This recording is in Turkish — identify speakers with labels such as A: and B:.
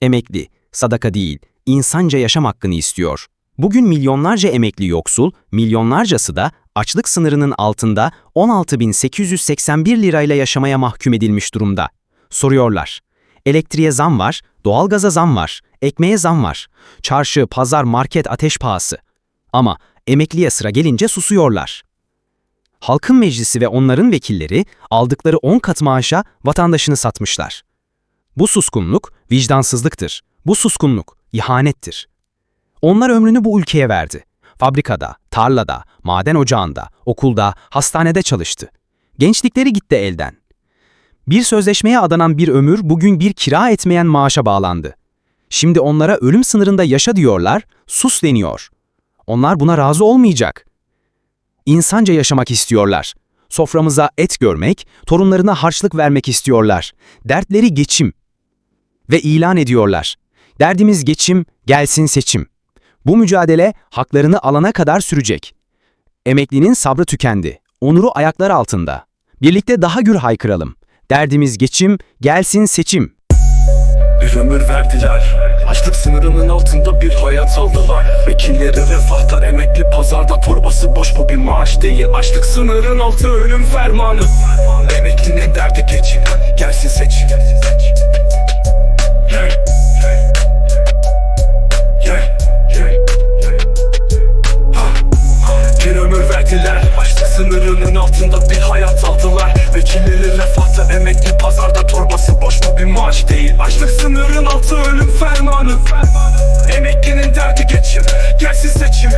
A: Emekli, sadaka değil, insanca yaşam hakkını istiyor. Bugün milyonlarca emekli yoksul, milyonlarcası da açlık sınırının altında 16.881 lirayla yaşamaya mahkum edilmiş durumda. Soruyorlar. Elektriğe zam var, doğalgaza zam var, ekmeğe zam var. Çarşı, pazar, market ateş pahası. Ama emekliye sıra gelince susuyorlar. Halkın meclisi ve onların vekilleri aldıkları 10 kat maaşa vatandaşını satmışlar. Bu suskunluk vicdansızlıktır. Bu suskunluk ihanettir. Onlar ömrünü bu ülkeye verdi. Fabrikada, tarlada, maden ocağında, okulda, hastanede çalıştı. Gençlikleri gitti elden. Bir sözleşmeye adanan bir ömür bugün bir kira etmeyen maaşa bağlandı. Şimdi onlara ölüm sınırında yaşa diyorlar, sus deniyor. Onlar buna razı olmayacak. İnsanca yaşamak istiyorlar. Soframıza et görmek, torunlarına harçlık vermek istiyorlar. Dertleri geçim. Ve ilan ediyorlar. Derdimiz geçim, gelsin seçim. Bu mücadele haklarını alana kadar sürecek. Emeklinin sabrı tükendi. Onuru ayaklar altında. Birlikte daha gür haykıralım. Derdimiz geçim, gelsin seçim.
B: Bir ömür verdiler Açlık sınırının altında bir hayat aldılar Vekilleri refahtar emekli pazarda torbası boş bu bir maaş değil Açlık sınırın altı ölüm fermanı Emeklinin derdi geçin sınırının altında bir hayat aldılar. Vekilleri refahta emekli pazarda torbası boş mu bir maaş değil. Açlık sınırın altı ölüm fermanı. Emeklinin derdi geçim Gelsin seçim.